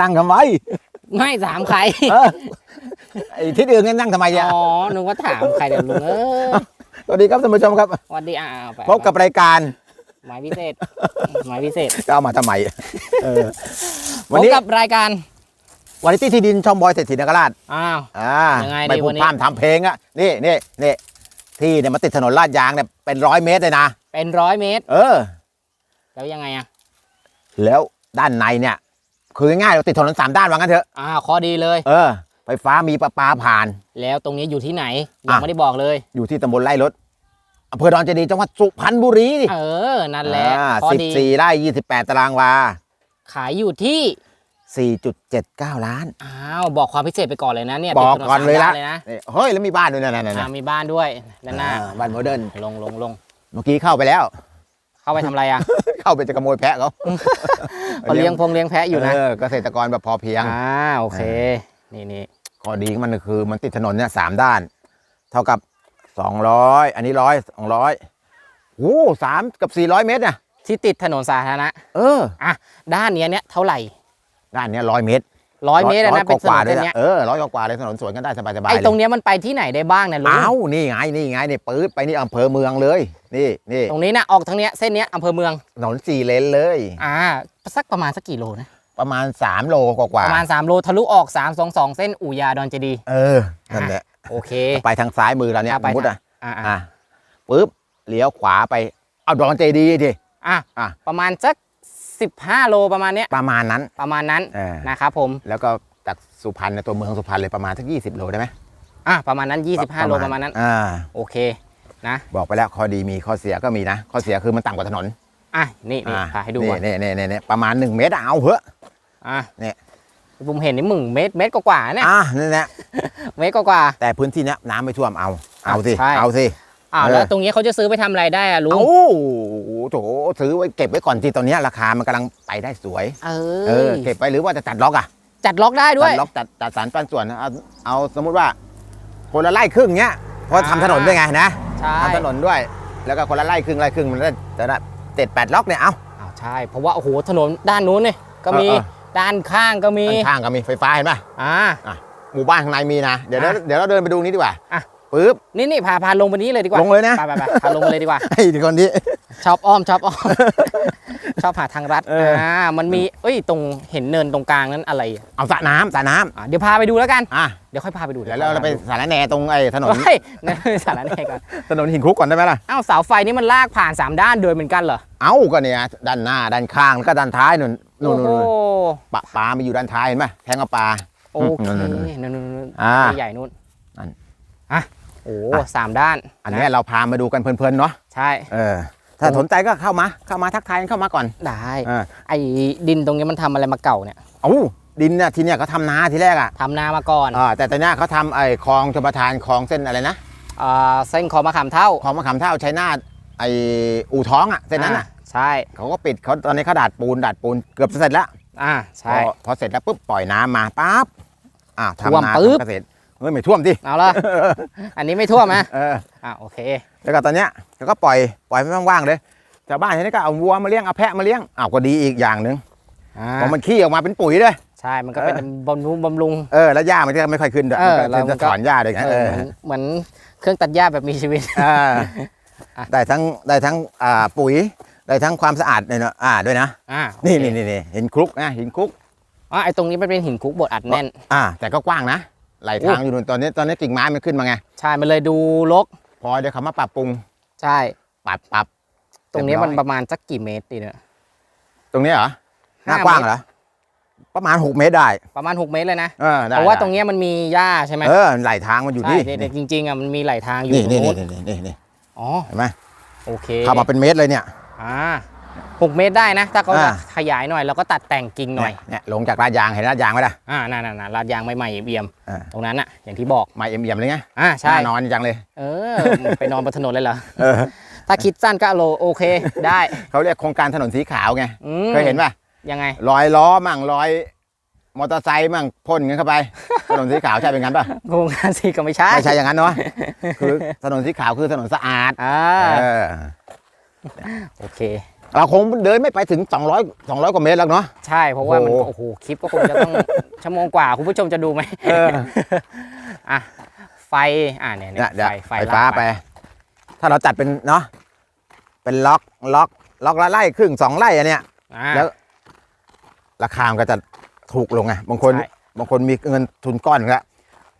นั่งทำไม ไม่ถามใคร เออไอ้ที่อื่นงั้นนั่งทำไมเนี่ยอ๋อนึกว่าถามใครเดี๋ยวลุงเออสวัสดีครับท่านผู้ชมครับสวัสดีอ่าเอาไปพบกับรายการหมายพิเศษหมายพิเศษจะเอามาทำไมเออพวันบนี้กับรายการ วันนี้ที่ดินช่องบอยเศรษฐีนคราชอ้าว อ่ายังไงดีไม่พูวัดนนี้ พร่ำทำเพลงอะนี่นี่นี่ที่เนี่ยมาติดถนนลาดยางเนี่ยเป็นร้อยเมตรเลยนะเป็นร้อยเมตร เออ แล้วยังไงอะ แล้วด้านในเนี่ย คือง่ายๆเราติดถนนสามด้านว่างั้นเถอะอ้าวข้อดีเลย เออ ไฟฟ้ามีประปาผ่าน แล้วตรงนี้อยู่ที่ไหนยังอะไม่ได้บอกเลย อยู่ที่ตำบลไร่รถอำเภอดอนเจดีย์จังหวัดสุพรรณบุรีดิเออ นั่นแหละข้อสิบดีสี่ไร่ยี่สิบแปดตารางวาขายอยู่ที่ สี่จุดเจ็ดเก้าล้าน อ้าวบอกความพิเศษไปก่อนเลยนะเนี่ยบอกติดถก่อนเลยสามละด้าเลยนะนี่เฮ้ยแล้วมีบ้านด้วยนะนั่นอ่านะมีบ้านด้วยด้านหน้า อ่บ้านโมเดิร์นลงลงลง เมื่อกี้เข้าไปแล้ว เข้าไปทำอะไรอะ เข้าไปจะขโมยแพะเขา เขาเลี้ยงพงเลี้ยงแพะอยู่นะเเกษตรกรแบบพอเพียง อ่าโอเค นี่นี่ข้อดีของมันคือมันติดถนนเนี่ยสามด้าน เท่ากับสองร้อยอันนี้ร้อยสองร้อยโอ้สามกับสี่ร้อยเมตรเนี่ยที่ติดถนนสาธารณะเอออะด้านเนี้ยเนี่ยเท่าไหร่ด้านเนี้ร้อยเมตรร้อยเมตรอะนะเป็นถกนว่านๆด้วเส้ยนนะเนี้ยเออร้อยกว่าๆเลยถนนสวนกันได้สบายๆไอ้เลยตรงเนี้ยมันไปที่ไหนได้บ้างเนี่ยลุงเอ้านี่ไงนี่ไงนี่ปื๊ดไปนี่อำเภอเมืองเลย นี่นี่ตรงนี้นะออกทางเนี้ยเส้นเนี้ยอำเภอเมืองถนนสี่เลนเลย อ่าสักประมาณสักกี่โลนะประมาณ 3 โลกว่าประมาณ 3 โลทะลุออก 3 2 2 เส้นอู่ยาดอนเจดีย์ๆเออนั่นแหละโอเค ไปทางซ้ายมือเราเนี่ยอะสไปมมติทาอะงอ่าอ่าอะปุ๊บเลี้ยวขวาไปเอาดอนเจดีย์ดิอะอะประมาณสัก15 โลประมาณเนี้ยประมาณนั้นประมาณนั้นเออนะครับผมแล้วก็จากสุพรรณในตัวเมืองสุพรรณเลยประมาณสัก 20 โลได้ไหมอะประมาณนั้น 25 โลประมาณนั้นอ่าโอเค นะ บอกไปแล้วข้อดีมีข้อเสียก็มีนะ ข้อเสียคือมันต่ำกว่าถนนอะนี่นี่อะพาให้ดูนี่ก่อนนี่นี่นี่นี่ประมาณ 1 เมตรอะเอาเหอะอะเนี่ยผมเห็นนี่มึงเมตรเมตรกว่าๆเนี่ยอะนี่นแหละเมตรกว่าแต่พื้นที่เนี้ยน้ำไม่ท่วมเอาเอาสิใช่เอาสิๆอ้าวเออแล้วตรงนี้เขาจะซื้อไปทำอะไรได้อะลุงเอาโถซื้อไว้เก็บไว้ก่อนที่ตอนเนี้ยราคามันกำลังไปได้สวยเอเอออเก็บไปหรือว่าจะจัดล็อกอะจัดล็อกได้ด้วยจัดล็อกจัดจัดสารปันส่วนเอาเอาสมมุติว่าคนละไร่ครึ่งเนี้ยเพราะอ่าทำถนนด้วยไงนะ ใช่ ทำถนนด้วย แล้วก็คนละไร่ครึ่งไร่ครึ่งมันได้จะได้เจ็ดแปดล็อกเนี่ยเอา อ้าวใช่เพราะว่าโอ้โหถนนด้านนู้นเนี่ยก็มีเออเออ ด้านข้างก็มีด้านข้างก็มีไฟฟ้าเห็นป่ะอ่าหมู่บ้านข้างในมีนะ เดี๋ยวเราอะ เดี๋ยวเราเดินไปดูนี้ดีกว่า อะ ปึ๊บนี่นี่พาพาลงไปนี้เลยดีกว่าลงเลยนะไปไปไปพาลงไปเลยดีกว่าไอ้คนนี้ชอบอ้อมชอบอ้อมชอบหาทางรัดเอออ่อ่ามันมีเอ้ยตรงเห็นเนินตรงกลางนั้นอะไรอะเอาสระน้ำสระน้อะเดี๋ยวพาไปดูแล้วกันำอะเดี๋ยวค่อยพาไปดูเดี๋ยวเราเราไปสารแหนตรงไอ้ถนนเฮ้ยนั่นสาระแหน่ก่อนถนนหินคลุกก่อนได้ไหมล่ะอ้าวเสาไฟนี่มันลากผ่านสามด้านโดยเหมือนกันเหรอเอ้าก็เนี่ยด้านหน้าด้านข้างแล้วก็ด้านท้ายนู่นนู่นโอ้นู่นโหปลาปลามาอยู่ด้านท้ายเห็นไหมแทงเอาปลาโอเคนั่นนั่นนู่นนู่นนู่นอ่าใหญ่นู่นนั่นอะ โอ้อะสามด้าน อันเนี้ยเราพามาดูกันเพลินๆเนาะใช่เออถ้าสนใจก็เข้ามาเข้ามาทักทายกันเข้ามาก่อนได้เออไอ้ดินตรงนี้มันทำอะไรมาเก่าเนี่ยเอ้าดินเนี่ยทีเนี้ยเขาทำนาทีแรกอะทำนามาก่อนอ่าแต่ตอนเนี้ยเขาทำไอ้คลองชลประทานคลองเส้นอะไรนะอ่าเส้นคอมะขามเท่าคลองมะขามเท่าชัยนาทไอ้อู่ท้องอะเส้นนั้นอะาใช่เขาก็ปิดเขาตอนนี้เขาดาดปูนดาดปูนเกือบจะเสร็จแล้วอ่าพใช่อพอเสร็จแล้วปุ๊บปล่อยน้ำมาปั๊บอ่าท่วมทำนาปึ๊บทำเกษตร เฮ้ยไม่ท่วมดิเอาละ อันนี้ไม่ท่วมนะเอออ่าโอเค แล้วก็ตอนเนี้ยเขาก็ปล่อยปล่อยไม่ว่างๆเลยชาวบ้านทีนี้ก็เอาวัวมาเลี้ยงเอาแพะมาเลี้ยงอ้าวก็ดีอีกอย่างหนึ่งอ่าพอมันขี้ออกมาเป็นปุ๋ยเลย ใช่มันก็เป็นบำรุงบำรุง เออแล้วหญ้ามันจะไม่ค่อยขึ้นด้วยเออมันก็แล้วมันก็จะถอนหญ้าเลยไงเอเอออเหมือนเหมือนเครื่องตัดหญ้าแบบมีชีวิต อ่าอะ ได้ทั้งได้ทั้งอ่าปุ๋ยได้ทั้งความสะอาดเนี่ยเนาะอ่าด้วยนะอ่านี่โอเคนี่นี่นี่หินคลุกนะหินคลุก อ๋อไอ้ตรงนี้มันเป็นหินคุกบดอัดแน่น อ่า แต่ก็กว้างนะ ไหลทางอยู่นู่นตอนนี้ตอนนี้กิ่งไม้มันขึ้นมาไง ใช่ มันเลยดูรก พอเดี๋ยวเขามาปรับปรุง ใช่ ปรับปรับ ตรงนี้มันเรียบร้อยประมาณสักกี่เมตรดีเนี่ย ตรงนี้เหรอ หน้าห้ากว้างเมตรเหรอ ประมาณ 6 เมตรได้ ประมาณ 6 เมตรเลยนะเออได้เพราะว่าได้ตรงเนี้ยมันมีหญ้าใช่ไหมเออ ไหลทางมันอยู่ใช่นี่เด็กๆจริงๆอะมันมีไหลทางอยู่นี่ตรนี่งนี่นู้นนี่นี่นี่อ๋อ เห็นไหมโอเค เข้ามาเป็นเมตรเลยเนี่ย อ่า หกเมตรได้นะ ถ้าเขาอ่า ขยายหน่อยเราก็ตัดแต่งกิ่งหน่อยเเนี่ยลงจากลาดยางเห็นลาดยางไหมล่ะ อ่านั่นๆๆลาดยางใหม่ๆเอี่ยมอ่า ๆตรงนั้นอะ อย่างที่บอกไม่เอ็มเอี่ยมเลยไงอ่าใช่ น่านอนจังเลย เออ ไปนอนบนถนนเลยเหรอ เออ ถ้าคิดสั้นก็โลโอเคได้เขาเรียกโครงการถนนสีขาวไง อืมเคยเห็นป่ะยังไง รอยล้อมั่งรอยมอเตอร์ไซค์มั่งพ่นเงี้ยเข้าไป ถนนสีขาวใช่เป็นงั้นป่ะ โครงการสีก็ไม่ใช่ไม่ใช่อย่างนั้นเนาะ คือถนนสีขาวคือถนนสะอาด อ่าเออ โอเค เราคงเดินไม่ไปถึง 200 200 กว่าเมตรแล้วเนาะ ใช่เพราะว่ามันโอ้โห โอ้โหคลิปก็คงจะต้อง ชั่วโมงกว่า คุณผู้ชมจะดูไหมเออ อะไฟอะเนี่ยเนี่ยเนี่ยเดี๋ยวไฟไฟฟ้าลกไป ถ้าเราจัดเป็นเนาะเป็นล็อกล็อกล็อกละไร่ครึ่งสองไร่อันเนี้ย อ่าแล้ว ราคามันก็จะถูกลงไงบางคนใช่ บางคนมีเงินทุนก้อนแล้ว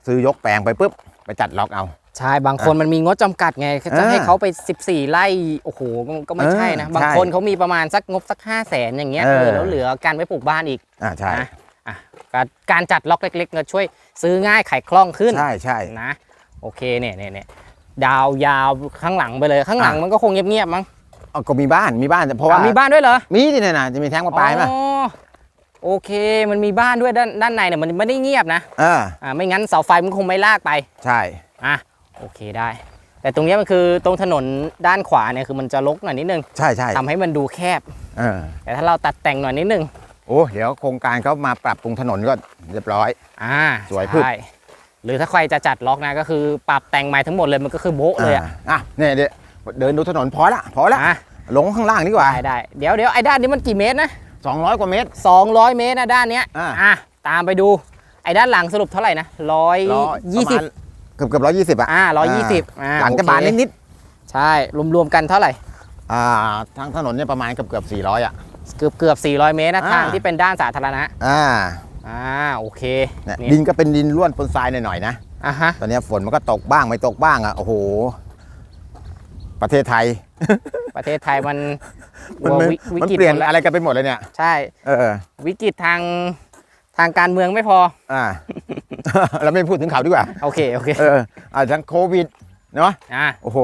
ซื้อยกแปลงไปปุ๊บไปจัดล็อกเอา ใช่บางคนมันมีงบจำกัดไงจะให้อ่าเขาไป 14 ไร่โอ้โหก็ก็ไม่ใช่นะเออบางใช่คนเขามีประมาณสักงบสัก 5 0 0แสนอย่างเงี้ยเออเออแล้วเหลือการไว้ปลูกบ้านอีกอ่าใช่นะอะการการจัดล็อกเล็กๆก็ช่วยซื้อง่ายไขคล่องขึ้นใช่ใช่นะโอเคเนี่ยเนี่ยเนี่ยดาวยาวข้างหลังไปเลยข้างหลังอะมันก็คงเงียบๆมั้งเอาก็มีบ้านมีบ้านเพราะว่าอะมีบ้านด้วยเหรอ มีที่เนี่ยนะจะมีแท้งมาปลายไหมอ๋อโอเค มันมีบ้านด้วยด้านด้านในเนี่ยมันไม่ได้เงียบนะเอออ่าไม่งั้นเสาไฟมันคงไม่ลากไป ใช่อะ โอเคได้ แต่ตรงเนี้ยมันคือตรงถนนด้านขวาเนี่ยคือมันจะรกหน่อยนิดนึงใช่ใช่ทำให้มันดูแคบเออแต่ถ้าเราตัดแต่งหน่อยนิดนึงโอ้เดี๋ยวโครงการเขามาปรับปรุงถนนก็เรียบร้อย อ่าสวยขึ้นใช่หรือถ้าใครจะจัดล็อกนะก็คือปรับแต่งใหม่ทั้งหมดเลยมันก็คือโบ๊ะเลยอะอะเนี่ยเดี๋ยวเดินดูถนนพอละพอละอะลงข้างล่างดีกว่าได้ได้เดี๋ยวเดี๋ยวไอ้ด้านนี้มันกี่เมตรนะ200 กว่าเมตร 200 เมตรนะด้านเนี้ยอ่าอะตามไปดูไอ้ด้านหลังสรุปเท่าไหร่นะร้อยร้อยยี่ประสิมาบณ เกือบเกือบร้อยยี่สิบอะอ่าร้อยยี่สิบอ่าหลังจะบานโอเคนิดใช่รวมๆกันเท่าไหร่ๆอ่าทางถนนเนี่ยประมาณเกือบเกือบสี่ร้อยอะเกือบเกือบ400เมตรนะอ่าทางที่เป็นด้านสาธารณะอ่าอ่าโอเคเนี่ยนี่ดินก็เป็นดินร่วนปนทรายหน่อยๆนะอะฮะตอนเนี้ยฝนมันก็ตกบ้างไม่ตกบ้างอะโอ้โห ประเทศไทย ประเทศไทยมันมันมันวิวิมันกฤตเปลี่ยนหมดแล้วอะไรกันไปหมดเลยเนี่ย ใช่ เออ วิกฤตทางทางการเมืองไม่พอ อ่า เราไม่พูดถึงเขาดีกว่า โอเค โอเค เอออาทั้งโควิดเนาะอ่าโอ้โห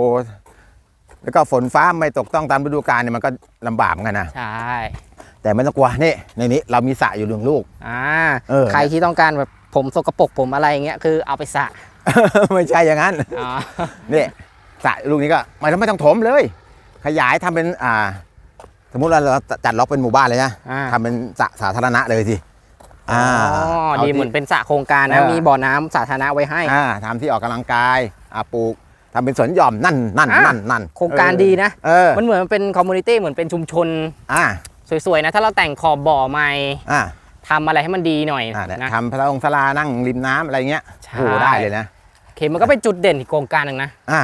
แล้วก็ฝนฟ้าไม่ตกต้องตามฤดูกาลเนี่ยมันก็ลำบากเหมือนกันนะ ใช่ แต่ไม่ต้องกลัวนี่ในนี้เรามีสระอยู่หนึ่งลูก อ่า เออ ใครที่ต้องการแบบผมสกปรกผมอะไรอย่างเงี้ย คือเอาไปสระไม่ใช่อย่างนั้นอ๋อ นี่สระลูกนี้ก็ไม่ต้องไม่ต้องถมเลย ขยายทำเป็นอ่า สมมุติว่าเราจัดล็อกเป็นหมู่บ้านเลยนะอ่า ทำเป็นสระสาธารณะเลยสิ อ๋ออาดีที่เหมือนเป็นสระโครงการนะเออมีบ่อน้ำสาธารณะไว้ให้อ่าทำที่ออกกำลังกายอ่าปลูกทำเป็นสวนหย่อมนั่นนั่นอะนั่นนั่นโครงการดีนะเออมันเหมือนเป็นคอมมูนิตี้เหมือนเป็นชุมชนอ่าสวยๆนะถ้าเราแต่งขอบบ่อใหม่อ่าทำอะไรให้มันดีหน่อยอ่าเนี่ยนะทำพระองค์สลานั่งริมน้ำอะไรเงี้ยใช่โอ้โหได้เลยนะโอเคมันก็เป็นจุดเด่นอีกโครงการหนึ่งนะอ่า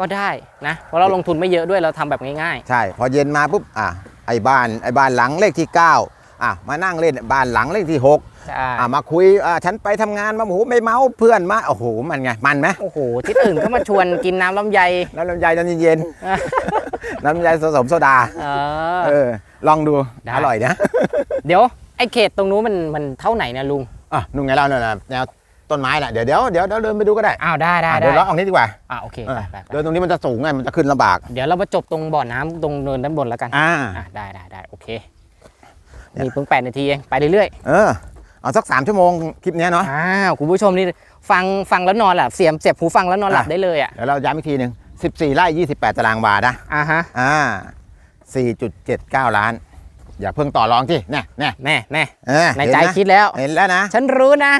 ก็ได้นะเพราะเราลงทุนไม่เยอะด้วยเราทำแบบง่ายใช่ พอเย็นมาปุ๊บอะไอ้บ้านไอ้บ้านหลังเลขที่ 9 อะมานั่งเล่นบ้านหลังเลขที่6ๆใช่อะมาคุยอะฉันไปทำงานมาโอ้โหไม่เมาเพื่อนมาโอ้โหมันไงมันไหมโอ้โหที่อื่นก็มาชวนกินน้ำลำไยน้ำลำไยน้ำเย็นอะๆน้ำลำไยผสมโซดาเอเอออลองดูได้อร่อยนะ เดี๋ยวไอ้เขตตรงนู้นมันมันเท่าไหนนะลุงอะนุ่งไงเราเนี่ยนะแนวต้นไม้น่ะเดี๋ยวเดี๋ยวเดี๋ยวเดี๋ยวเดินไปดูก็ได้อ้าวได้ได้อะได้เดินเลาะออกนี้ดีกว่าอ่าโอเคเอไปอไปไปเดินตรงนี้มันจะสูงไงมันจะขึ้นลำบาก เดี๋ยวเรามาจบตรงบ่อน้ำตรงเนินด้านบนแล้วกันอ่าอะได้ได้ได้โอเค นี่เพิ่งแปดนาทีเองไปเรื่อยเออเอาสักสามชั่วโมงคลิปเนี้ยเนาะๆอ้าวคุณผู้ชมนี่ฟังฟังแล้วนอนหลับเสียมเสียบหูฟังแล้วนอนหลับอะได้เลยอะเดี๋ยวเราย้ำอีกทีหนึ่ง14ไร่28 ตารางวานะอ่าฮะอ่า4.79 ล้าน อย่าเพิ่งต่อรองที่แน่แน่แน่แน่เออในเห็ใจนะคิดแล้ว เห็นแล้วนะ ฉันรู้นะ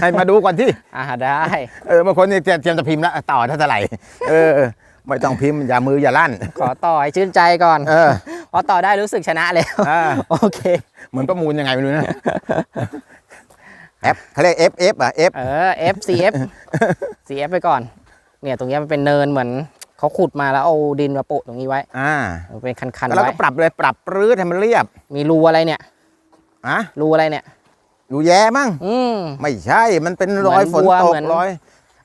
ให้มาดูก่อนที่อ่าได้ เออบางคนเนี่ยเตรียมเตรียมจะพิมพ์แล้ว ต่อเท่าไหร่ เออ ไม่ต้องพิมพ์อย่ามืออย่าลั่น ขอต่อให้ชื่นใจก่อนเออ พอต่อได้รู้สึกชนะแล้วอ่าโอเค เหมือนประมูลยังไงไม่รู้นะแอปเขาเรียก F F อะ F เออ F C F C F ไปก่อน เนี่ยตรงเนี้ยมันเป็นเนินเหมือนเขาขุดมาแล้วเอาดินมาโปะตรงนี้ไว้อ่ามันเป็นคันๆแล้วไว้ก็ปรับเลยปรับปรื้ดให้มันเรียบมีรูอะไรเนี่ยอะรูอะไรเนี่ย ดูแย่มั้ง อืม ไม่ใช่ มันเป็นรอยฝนเหมือนตวัวกเหมือน รอย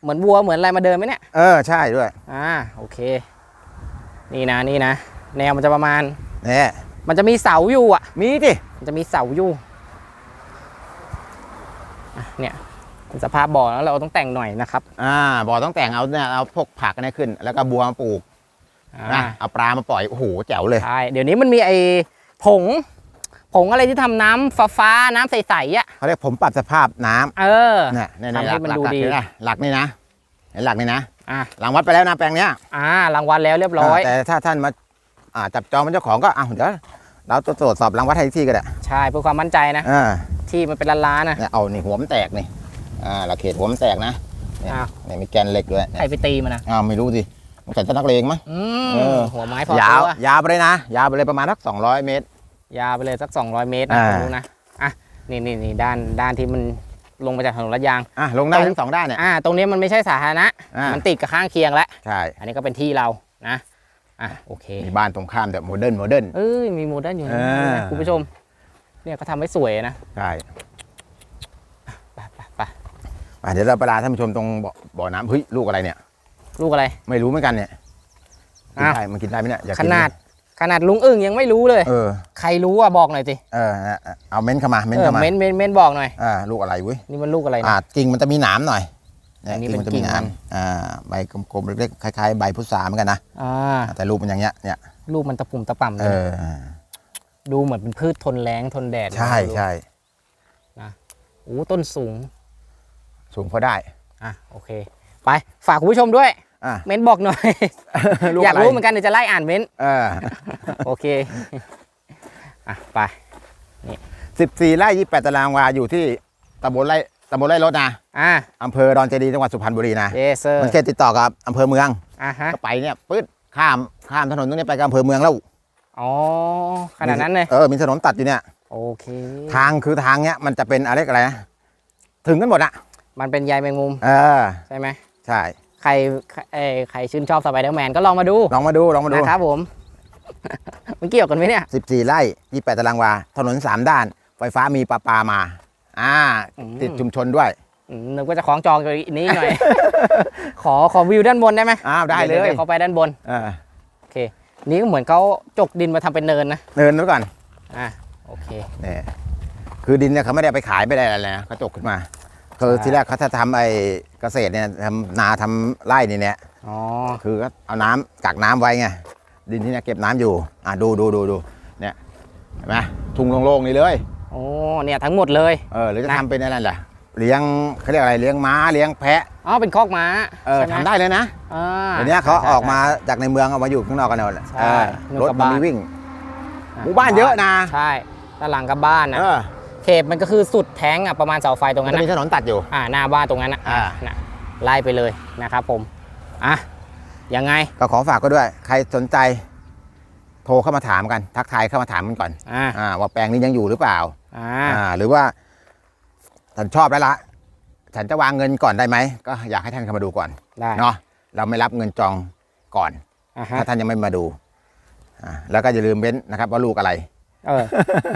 เหมือนวัวเหมือนอะไรมาเดินไหมเนี่ย เออใช่ด้วย อ่าโอเค นี่นะนี่นะ แนวมันจะประมาณ เนี่ยมันจะมีเสาอยู่อะ มีดิมันจะมีเสาอยู่อะเนี่ยเป็นสภาพบ่อแล้วเราต้องแต่งหน่อยนะครับอ่าบ่อต้องแต่งเอาเนี่ยเอาพวกผักเนี่ยขึ้น แล้วก็บัวมาปลูกอ่านะเอาปลามาปล่อยโอ้โหแจ๋วเลย ใช่เดี๋ยวนี้มันมีไอ้ผง ผงอะไรที่ทำน้ำฟ้าฟ้าๆน้ำใสๆอะเขาเรียกผมปรับสภาพน้ำเออเนี่ยเนี่ยทำให้หลักมันหลักดูหลักดีเห็นไหมหลักนี่นะเห็นหลักนี่นะอะหลังวัดไปแล้วนะแปลงเนี้ยอ่ารางวัลแล้วเรียบร้อยาแต่ถ้าท่านมาอ่าจับจองเป็นเจ้าของก็อ้าวเดี๋ยวเราตรวจสอบรางวัดให้อีกที่ก็ได้ใช่เพื่อความมั่นใจนะอ่าที่มันเป็นล้านๆนะเนี่ยเอานี่หัวมันแตกนี่อ่าเราเขตหัวมันแตกนะเนี่ยอ้าวเนี่ยมีแกนเหล็กด้วยเนี่ยใครไปตีมันนะอ้าวไม่รู้สิสงสัยจะนักเลงมั้งอืมเออหัวไม้พอยาวตัวยาวไปเลยนะ ยาวไปเลยประมาณสักสองร้อยเมตร ยาวไปเลยสัก 200 เมตรนะอ่า ผมดูนะอะนี่นี่นี่ด้านด้านที่มันลงมาจากถนนลาดยาง อะลงได้ตรงทั้งสองด้านเนี่ยอ่า ตรงนี้มันไม่ใช่สาธารณะ อ่ามันติดกับข้างเคียงแล้ว ใช่อันนี้ก็เป็นที่เรานะ อะโอเค มีบ้านตรงข้ามแบบโมเดิร์นโมเดิร์น เอ้ย มีโมเดิร์นอยู่นะอ่านะคุณผู้ชม เนี่ยเขาทำให้สวยนะใช่ไปไปไปอะเดี๋ยวเราไปลาท่านผู้ชมตรงบ่อบ่อน้ำเฮ้ยลูกอะไรเนี่ย ลูกอะไร ไม่รู้เหมือนกันเนี่ยกินอ้าว ได้มันกินได้ไหมเนี่ยอยากขกินนาด ขนาดลุงอึ่งยังไม่รู้เลย เออ ใครรู้อะบอกหน่อยสิเออเออเอาเม้นเข้ามา เม้นเออเข้ามา เม้นเม้นเม้นบอกหน่อย อ่า ลูกอะไรเว้ย นี่มันลูกอะไรอ่านะกิ่งมันจะมีหนามหน่อยเนี่ยอันนี้กิ่งมันจะเป็นมีหนามกิ่งมัน อ่า ใบกลมๆเล็กๆ คล้ายๆ ใบพุทราเหมือนกันนะ อ่า แต่ลูกมันอย่างเงี้ย เนี่ย ลูกมันตะปุ่มตะป่ำเลเอย อ ดูเหมือนเป็นพืชทนแรงทนแดดใช่ใช่ โอ้ต้นสูง สูงพอได้ อะโอเค ไปฝากคุณผู้ชมด้วยอะ เม้นบอกหน่อยลูอยากะไรู้เหมือนกันเดี๋ยวจะไล่อ่านเม้นเออโอเคอะไปสิบสี่ไร่ยี่แปดตารางวาอยู่ที่ตำบลไร่ตำบลไร่รถนะอะอำเภอดอนเจดีย์จังหวัดสุพรรณบุรีนะเยเซอร์มันเขตติดต่อกับอำเภอเมืองอะฮะก็ไปเนี่ยปื๊ดข้ามข้ามถนนตรงนี้ไปกับอำเภอเมืองแล้วอ๋อขนาดนั้นเลยเออมีถนนตัดอยู่เนี่ยโอเค ทางคือทางเนี้ยมันจะเป็นอะไรอะไรนะถึงกันหมดอะมันเป็นใยแมงมุมเออใช่ไหมใช่ ใครเอ้ยใครชื่นชอบสไปเดอร์แมนก็ลองมาดูลองมาดูลองมาดูนะครับผม มันเกี่ยวกันไหมเนี่ยสิบสี่ไร่ยี่แปดตารางวา ถนนสามด้าน ไฟฟ้ามีประปามา อ่า อืม ติดชุมชนด้วย อืมนึกว่าจะคล้องจองกับอีนี้หน่อย ขอขอวิวด้านบนได้ไหมอ้าวได้เลดี๋วยยดี๋วเขาไปด้านบนเออโอเค นี่ก็เหมือนเขาจกดินมาทำเป็นเนินนะเดินไว้ก่อนอะโอเค เนี่ยคือดินเนี่ยเขาไม่ได้เอาไปขายไม่ได้อะไรนะเขาจกขึ้นมา คือใช่ทีแรกเขาจะทำไอ้เกษตรเนี่ยทำนาทำไร่นี่เนี่ยอ๋อคือก็เอาน้ำกักน้ำไว้ไงดินที่เนี่ยเก็บน้ำอยู่อ่าดูดูดูดูเนี่ยเห็นไหมทุ่งโล่งๆนี่เลยโอ้เนี่ยทั้งหมดเลย เออหรือจะนะ ทำเป็นอะไรล่ะเลี้ยงเขาเรียกอะไรเลี้ยงม้าเลี้ยงแพะอ๋อเป็นคอกม้าเออใช่หมทำได้เลยนะอ่าเดี๋ยวนี้เขาใช่ออกมาใช่จากในเมืองเอามาอยู่ข้างนอกกันหมดเลยใช่เออนู่นรถกับมันบ้านมีวิ่งอะหมู่บ้านเยอะนะ ใช่ด้านหลังกับบ้านนะเออ เขตมันก็คือสุดแท้งอะประมาณเสาไฟตรงมันนั้นจะมีนะถนนตัดอยู่อ่าหน้าบ้านตรงนั้นนะอ่าน่ะไล่ไปเลยนะครับผมอะยังไงก็ขอฝากก็ด้วย ใครสนใจ โทรเข้ามาถามกันทักทายเข้ามาถามกันก่อนอ่าอ่าว่าแปลงนี้ยังอยู่หรือเปล่าอ่าอ่าหรือว่าฉันชอบแล้วละฉันจะวางเงินก่อนได้ไหมก็อยากให้ท่านเข้ามาดูก่อนได้เนาะเราไม่รับเงินจองก่อนอ่าฮะถ้าท่านยังไม่มาดูอ่าแล้วก็อย่าลืมเบ้นนะครับว่าลูกอะไร เออ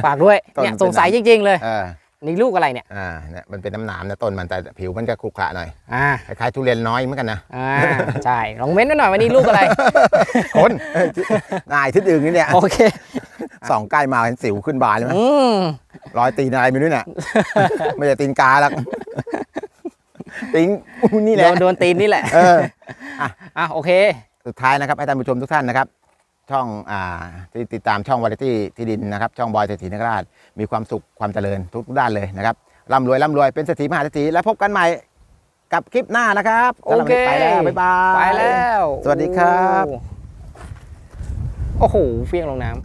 ฝากด้วยต้นเนี่ยเป็นสงสัยจริง ๆ เลยเออนี่ลูกอะไรเนี่ย อ่า เนี่ย มันเป็นน้ำหนามนะต้นมันแต่ผิวมันจะขรุขระหน่อย อ่า คล้ายๆทุเรียนน้อยเหมือนกันนะ อ่า ใช่ ลองเม้นต์ไว้หน่อยวันนี้ลูกอะไร คนเอ้ยนายทิศอื่นนี่เนี่ย โอเคส่องใกล้มาเห็นสิวขึ้นบานเลยไหมอืมรอยตีนอะไรไม่รู้เนี่ย ไม่ใช่ตีนกาหรอกตีนนี่แหโดละนโดนตีนนี่แหละ เออ อะ โอเค สุดท้ายนะครับให้ท่านผู้ชมทุกท่านนะครับ ช่องอ่าที่ติดตามช่องวาไรตี้ที่ดินนะครับ ช่องบอยเศรษฐีนคราชมีความสุขความเจริญทุกด้านเลยนะครับร่ำรวยร่ำรวยเป็นเศรษฐีมหาเศรษฐีแล้วพบกันใหม่กับคลิปหน้านะครับโอเคสำหรับวันนี้ไปแล้วบ๊ายบายไปแล้ว สวัสดีครับ โอ้โหเฟี้ยงลงน้ำ